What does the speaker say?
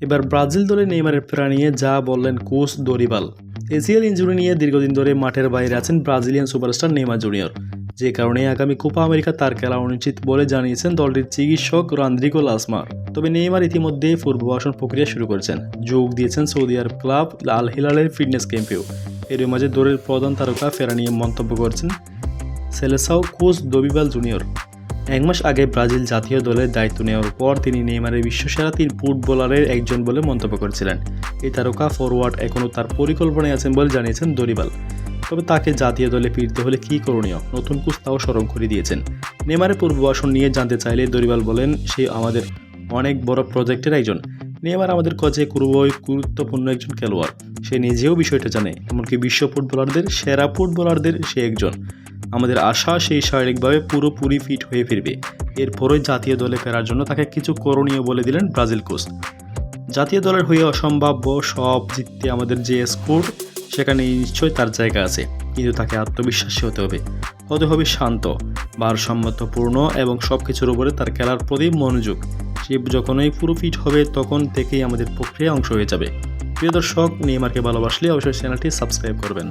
এবার ব্রাজিল দলে নেইমারের ফেরা নিয়ে যা বললেন কোচ দরিবাল। এসিএল ইঞ্জুরি নিয়ে দীর্ঘদিন ধরে মাঠের বাইরে আছেন ব্রাজিলিয়ান সুপারস্টার নেইমার জুনিয়র। যে কারণে আগামী কোপা আমেরিকা তার খেলা অনুচিত বলে জানিয়েছেন দলটির চিকিৎসক রান্দ্রিকো লাসমার। তবে নেইমার ইতিমধ্যে পূর্ববাসন প্রক্রিয়া শুরু করেছেন। যোগ দিয়েছেন সৌদি আরব ক্লাব আল হিলালের ফিটনেস ক্যাম্পেও। এর মাঝে দলের প্রধান তারকা ফেরা নিয়ে মন্তব্য করেছেন সেলেসাও কোচ দবিবাল জুনিয়র। এক মাস আগে ব্রাজিল জাতীয় দলের দায়িত্ব নেওয়ার পর তিনি নেইমারের বিশ্বসেরা তিন ফুটবলারের একজন বলে মন্তব্য করেছিলেন। এই তারকা ফরওয়ার্ড এখনও তার পরিকল্পনায় আছেন বলে জানিয়েছেন দরিবাল। তবে তাকে জাতীয় দলে ফিরতে হলে কী করণীয়? নতুন কোচ তাও স্মরণ করে দিয়েছেন। নেইমারের পূর্ববাসন নিয়ে জানতে চাইলে দরিবাল বলেন, সে আমাদের অনেক বড় প্রজেক্টের একজন। নেইমার আমাদের কাছে খুবই গুরুত্বপূর্ণ একজন খেলোয়াড়। সে নিজেও বিষয়টা জানে, এমনকি বিশ্ব ফুটবলারদের, সেরা ফুটবলারদের সে একজন। আমাদের আশা সেই শারীরিকভাবে পুরোপুরি ফিট হয়ে ফিরবে। এরপরই জাতীয় দলে ফেরার জন্য তাকে কিছু করণীয় বলে দিলেন ব্রাজিল কোচ। জাতীয় দলের হয়ে অসম্ভাব্য সব জিততে আমাদের যে স্কোর, সেখানে নিশ্চয়ই তার জায়গা আছে। কিন্তু তাকে আত্মবিশ্বাসী হতে হবে। হতে হবে শান্ত, ভারসাম্যতাপূর্ণ এবং সব কিছুর উপরে তার খেলার প্রতি মনোযোগ। সে যখনই পুরো ফিট হবে, তখন থেকেই আমাদের প্রক্রিয়া অংশ হয়ে যাবে। প্রিয় দর্শক, নেইমারকে ভালোবাসলে অবশ্যই চ্যানেলটি সাবস্ক্রাইব করবেন।